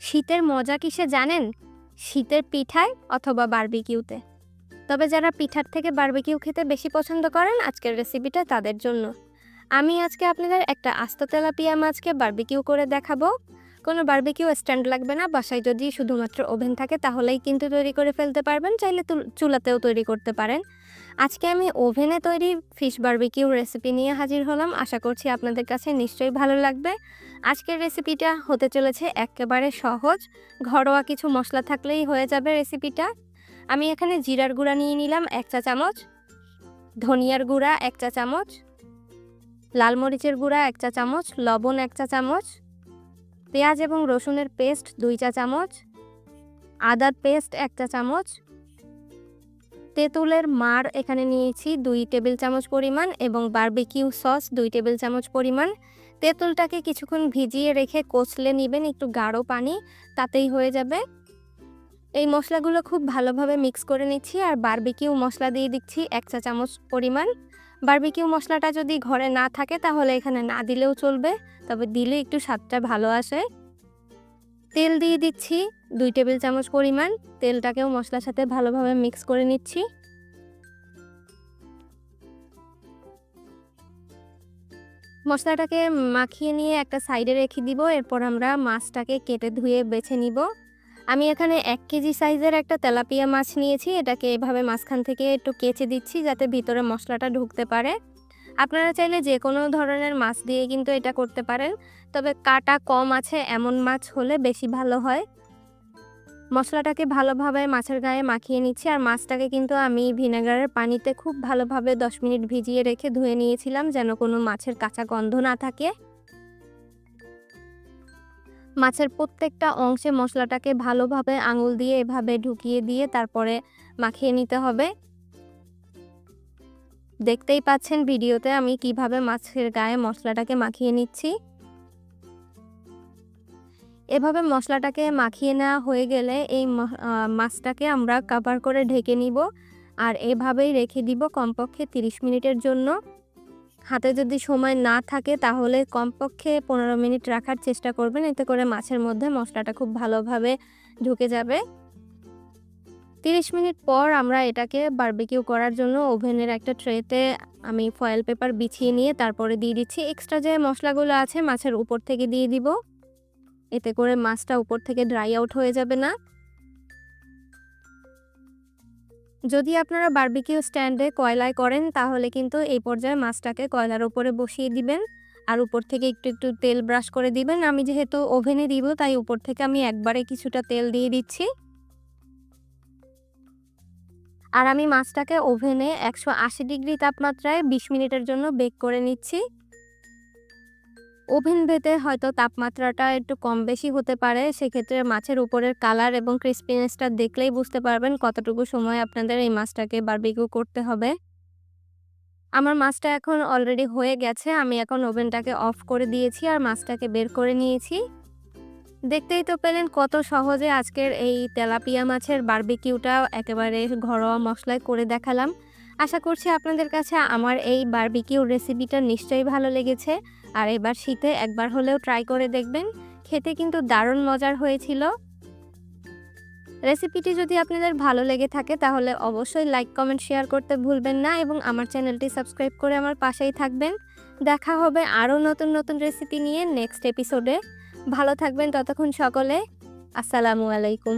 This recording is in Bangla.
শীতের মজা কিসে জানেন? শীতের পিঠায় অথবা বারবিকিউতে। তবে যারা পিঠার থেকে বারবিকিউ খেতে বেশি পছন্দ করেন, আজকের রেসিপিটা তাদের জন্য। আমি আজকে আপনাদের একটা আস্ত তেলাপিয়া মাছকে বারবিকিউ করে দেখাবো। কোনো বারবিকিউ স্ট্যান্ড লাগবে না, বাসায় যদি শুধুমাত্র ওভেন থাকে, তাহলেই কিন্তু তৈরি করে ফেলতে পারবেন। চাইলে চুলাতেও তৈরি করতে পারেন। আজকে আমি ওভেনে তৈরি ফিশ বারবিকিউ রেসিপি নিয়ে হাজির হলাম। আশা করছি আপনাদের কাছে নিশ্চয়ই ভালো লাগবে। আজকের রেসিপিটা হতে চলেছে একেবারে সহজ। ঘরোয়া কিছু মশলা থাকলেই হয়ে যাবে রেসিপিটা। আমি এখানে জিরার গুঁড়া নিয়ে নিলাম এক চা চামচ, ধনিয়ার গুঁড়া এক চা চামচ, লাল মরিচের গুঁড়া এক চা চামচ, লবণ এক চা চামচ, পেঁয়াজ এবং রসুনের পেস্ট দুই চা চামচ, আদার পেস্ট এক চা চামচ তেঁতুলের মার এখানে নিয়েছি দুই টেবিল চামচ পরিমাণ এবং বারবিকিউ সস দুই টেবিল চামচ পরিমাণ। তেঁতুলটাকে কিছুক্ষণ ভিজিয়ে রেখে কচলে নেবেন একটু গাঢ় পানি, তাতেই হয়ে যাবে। এই মশলাগুলো খুব ভালোভাবে মিক্স করে নিচ্ছি আর বারবিকিউ মশলা দিয়ে দিচ্ছি এক চা চামচ পরিমাণ। বারবিকিউ মশলাটা যদি ঘরে না থাকে তাহলে এখানে না দিলেও চলবে, তবে দিলে একটু স্বাদটা ভালো আসে। তেল দিয়ে দিচ্ছি, দুই টেবিল চামচ পরিমাণ। তেলটাকেও মশলার সাথে ভালোভাবে মিক্স করে নিচ্ছি। মশলাটাকে মাখিয়ে নিয়ে একটা সাইডে রেখে দিব, এরপর আমরা মাছটাকে কেটে ধুয়ে বেছে নিব। আমি এখানে এক কেজি সাইজের একটা তেলাপিয়া মাছ নিয়েছি, এটাকে এভাবে মাঝখান থেকে একটু কেচে দিচ্ছি যাতে ভিতরে মশলাটা ঢুকতে পারে। আপনারা চাইলে যে কোনো ধরনের মাছ দিয়ে কিন্তু এটা করতে পারেন। তবে কাটা কম আছে, এমন মাছ হলে বেশি ভালো হয়। মশলাটাকে ভালোভাবে মাছের গায়ে মাখিয়ে নিচ্ছি, আর মাছটাকে কিন্তু আমি ভিনেগারের পানিতে খুব ভালোভাবে দশ মিনিট ভিজিয়ে রেখে ধুয়ে নিয়েছিলাম, যেন কোনো মাছের কাঁচা গন্ধ না থাকে। মাছের প্রত্যেকটা অংশে মশলাটাকে ভালোভাবে আঙুল দিয়ে এভাবে ঢুকিয়ে দিয়ে তারপরে মাখিয়ে নিতে হবে। দেখতেই পাচ্ছেন ভিডিওতে আমি কীভাবে মাছের গায়ে মশলাটাকে মাখিয়ে নিচ্ছি। এভাবে মশলাটাকে মাখিয়ে নেওয়া হয়ে গেলে এই মাছটাকে আমরা কাভার করে ঢেকে নিব আর এভাবেই রেখে দিব কমপক্ষে তিরিশ মিনিটের জন্য। হাতে যদি সময় না থাকে তাহলে কমপক্ষে পনেরো মিনিট রাখার চেষ্টা করবেন, এতে করে মাছের মধ্যে মশলাটা খুব ভালোভাবে ঢুকে যাবে। তিরিশ মিনিট পর আমরা এটাকে বারবিকিউ করার জন্য ওভেনের একটা ট্রেতে আমি ফয়েল পেপার বিছিয়ে নিয়ে তারপরে দিয়ে দিচ্ছি। এক্সট্রা যে মশলাগুলো আছে মাছের উপর থেকে দিয়ে দিব। এতে করে মাছটা উপর থেকে ড্রাই আউট হয়ে যাবে না। যদি আপনারা বারবিকিউ স্ট্যান্ডে কয়লায় করেন, তাহলে কিন্তু এই পর্যায়ে মাছটাকে কয়লার উপরে বসিয়ে দিবেন। আর উপর থেকে একটু একটু তেল ব্রাশ করে দিবেন। আমি যেহেতু ওভেনে দিব, তাই উপর থেকে আমি একবারে কিছুটা তেল দিয়ে দিচ্ছি। আর আমি মাছটাকে ওভেনে একশো আশি ডিগ্রি তাপমাত্রায় বিশ মিনিটের জন্য বেক করে নিচ্ছি। ওভেন ভেতে হয়তো তাপমাত্রাটা একটু কম বেশি হতে পারে, সেক্ষেত্রে মাছের উপরের কালার এবং ক্রিস্পিনেসটা দেখলেই বুঝতে পারবেন কতটুকু সময় আপনাদের এই মাছটাকে বারবিকিউ করতে হবে। আমার মাছটা এখন অলরেডি হয়ে গেছে, আমি এখন ওভেনটাকে অফ করে দিয়েছি আর মাছটাকে বের করে নিয়েছি। দেখতেই তো পেলেন কত সহজে আজকের এই তেলাপিয়া মাছের বারবিকিউটা একেবারে ঘরোয়া মশলায় করে দেখালাম। আশা করছি আপনাদের কাছে আমার এই বারবিকিউ রেসিপিটা নিশ্চয়ই ভালো লেগেছে। আর এবার শীতে একবার হলেও ট্রাই করে দেখবেন। খেতে কিন্তু দারুণ মজার হয়েছিল। রেসিপিটি যদি আপনাদের ভালো লেগে থাকে তাহলে অবশ্যই লাইক, কমেন্ট, শেয়ার করতে ভুলবেন না এবং আমার চ্যানেলটি সাবস্ক্রাইব করে আমার পাশেই থাকবেন। দেখা হবে আরও নতুন নতুন রেসিপি নিয়ে নেক্সট এপিসোডে। ভালো থাকবেন ততক্ষণ সকলে। আসসালামু আলাইকুম।